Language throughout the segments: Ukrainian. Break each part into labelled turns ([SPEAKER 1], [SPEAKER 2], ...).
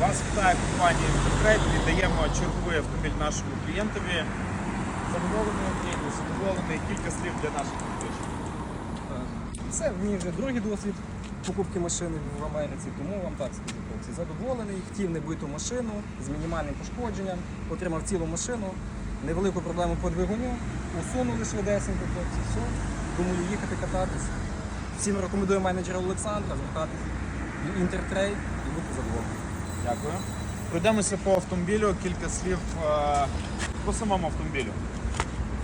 [SPEAKER 1] Вас вітає компанія Інтертрейд. Віддаємо черговий автомобіль нашому клієнтові. Задоволений автомобіль, задоволений кілька слів для наших підписчиків.
[SPEAKER 2] Це мій вже другий досвід покупки машини в Америці, тому вам так скажу, хлопці. Задоволений, хотів небиту машину з мінімальним пошкодженням, отримав цілу машину, невелику проблему по двигуню, усунули швидесенько, хлопці, все. Думаю, їхати кататись. Всім рекомендую менеджера Олександра звертатись в інтертрейд і бути задоволеним.
[SPEAKER 1] Дякую. Пройдемося по автомобілю, кілька слів е, по самому автомобілю.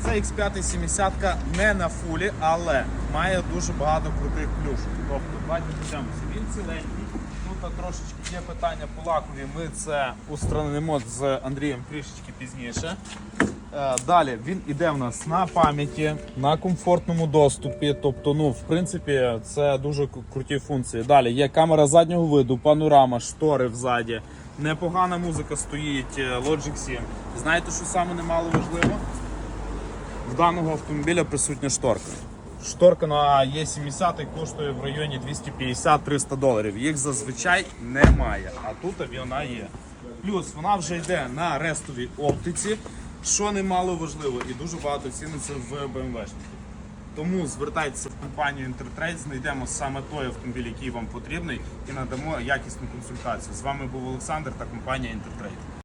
[SPEAKER 1] Це X5 70 не на фулі, але має дуже багато крутих плюшок. Тобто, давайте підемося. Він ціленький. Тут трошечки є питання по лакові. Ми це устранимо з Андрієм трішечки пізніше. Е, Далі він іде в нас на пам'яті, на комфортному доступі. Тобто, ну, в принципі, це дуже круті функції. Далі є камера заднього виду, панорама, штори взаді. Непогана музика стоїть, е, Logic 7. Знаєте, що саме немало важливо? В даного автомобіля присутня шторка. Шторка на Е70 коштує в районі 250-300 доларів. Їх зазвичай немає, а тут вона є. Плюс вона вже йде на рестовій оптиці, що немало важливо, і дуже багато ціниться в BMW. Тому звертайтеся в компанію Intertrade, знайдемо саме той автомобіль, який вам потрібний, і надамо якісну консультацію. З вами був Олександр та компанія Intertrade.